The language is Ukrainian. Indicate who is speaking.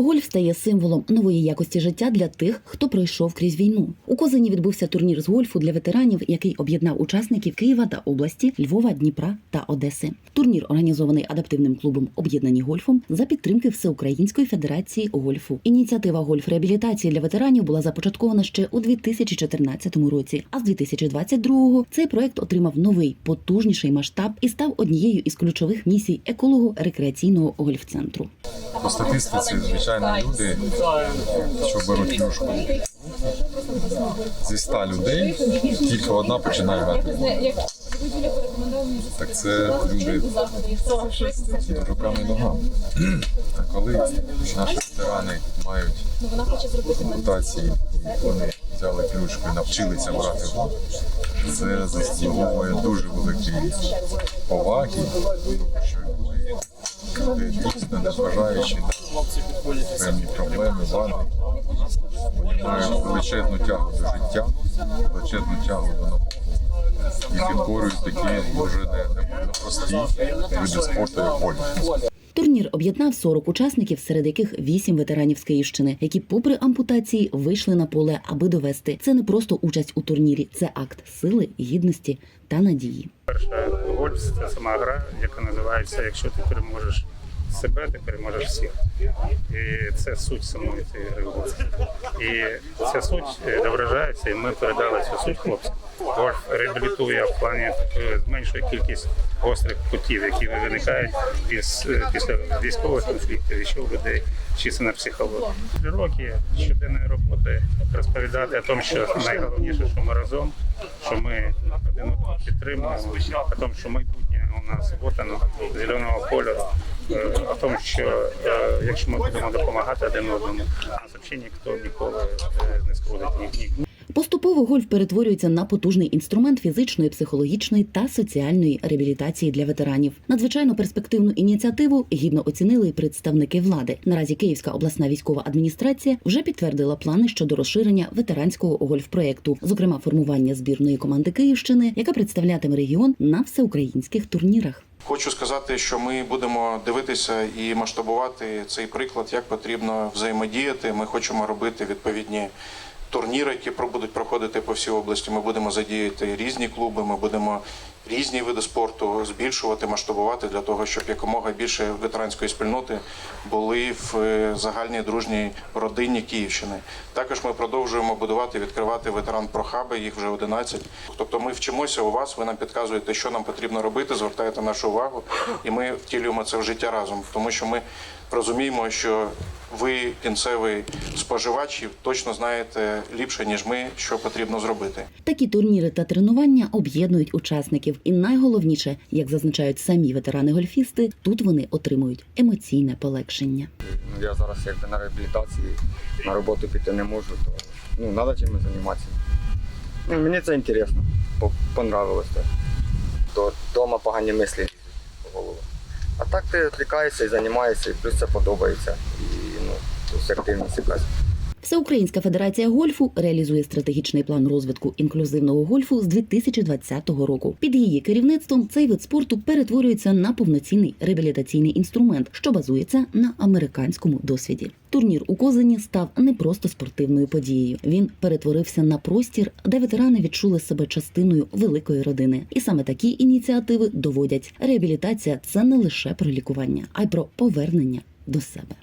Speaker 1: Гольф стає символом нової якості життя для тих, хто пройшов крізь війну. У Козині відбувся турнір з гольфу для ветеранів, який об'єднав учасників Києва та області, Львова, Дніпра та Одеси. Турнір організований адаптивним клубом Об'єднані гольфом за підтримки Всеукраїнської федерації гольфу. Ініціатива гольф реабілітації для ветеранів була започаткована ще у 2014 році. А з 2022-го цей проект отримав новий потужніший масштаб і став однією із ключових місій еколого-рекреаційного гольф-центру.
Speaker 2: По статистиці, звичайно, люди, що беруть клюшку, зі 100 людей тільки одна починає грати. Так це люди руками і ногами. А коли наші ветерани мають ампутації, і вони взяли клюшку і навчилися брати в гольф, це заслуговує дуже великої поваги, що люди дійсно, незважаючи на певні проблеми, вади, вони мають величезну тягу до життя, величезну тягу до науки. І підборюють такі дуже не- не- непрості види спорту, як гольф.
Speaker 1: Турнір об'єднав 40 учасників, серед яких 8 ветеранів з Київщини, які, попри ампутації, вийшли на поле, аби довести. Це не просто участь у турнірі, це акт сили, гідності та надії.
Speaker 3: Перша гольф це сама гра, яка називається Якщо ти переможеш себе, ти переможеш всіх. І це суть самої цієї гри. І ця суть е, і ми передали цю суть хлопцям. Гольф реабілітує в плані е, зменшує кількість гострих кутів, які виникають із, е, після військових конфліктів, і що у людей вчиться на психології. Три роки щоденної роботи розповідати о тому, що найголовніше, що ми разом, що ми один одного підтримуємо, о тому, що майбутнє у нас вот оно, зеленого кольору, е, о тому, що е, якщо ми будемо допомагати один одному, взагалі ніхто ніколи е, не скрутить ні,
Speaker 1: Поступово гольф перетворюється на потужний інструмент фізичної, психологічної та соціальної реабілітації для ветеранів. Надзвичайно перспективну ініціативу гідно оцінили представники влади. Наразі Київська обласна військова адміністрація вже підтвердила плани щодо розширення ветеранського гольф-проєкту, зокрема формування збірної команди Київщини, яка представлятиме регіон на всеукраїнських турнірах.
Speaker 4: Хочу сказати, що ми будемо дивитися і масштабувати цей приклад, як потрібно взаємодіяти. Ми хочемо робити відповідні турніри, які будуть проходити по всій області. Ми будемо задіяти різні клуби, ми будемо різні види спорту збільшувати, масштабувати для того, щоб якомога більше ветеранської спільноти були в е, загальній дружній родині Київщини. Також ми продовжуємо будувати, відкривати ветеран прохаби, їх вже 11. Тобто ми вчимося у вас, ви нам підказуєте, що нам потрібно робити, звертаєте нашу увагу, і ми втілюємо це в життя разом, тому що ми розуміємо, що ви, кінцевий споживач, і точно знаєте ліпше, ніж ми, що потрібно зробити.
Speaker 1: Такі турніри та тренування об'єднують учасників, і найголовніше, як зазначають самі ветерани-гольфісти, тут вони отримують емоційне полегшення.
Speaker 5: Ну, я зараз якби на реабілітації, на роботу піти не можу, то ну, треба чимось займатися. Ну, мені це по- понравилось. То вдома погані мислі в голову. А так ти відвлікаєшся і займаєшся, і плюс це подобається. І ну, активність якась.
Speaker 1: Всеукраїнська федерація гольфу реалізує стратегічний план розвитку інклюзивного гольфу з 2020 року. Під її керівництвом цей вид спорту перетворюється на повноцінний реабілітаційний інструмент, що базується на американському досвіді. Турнір у Козині став не просто спортивною подією. Він перетворився на простір, де ветерани відчули себе частиною великої родини. І саме такі ініціативи доводять реабілітація це не лише про лікування, а й про повернення до себе.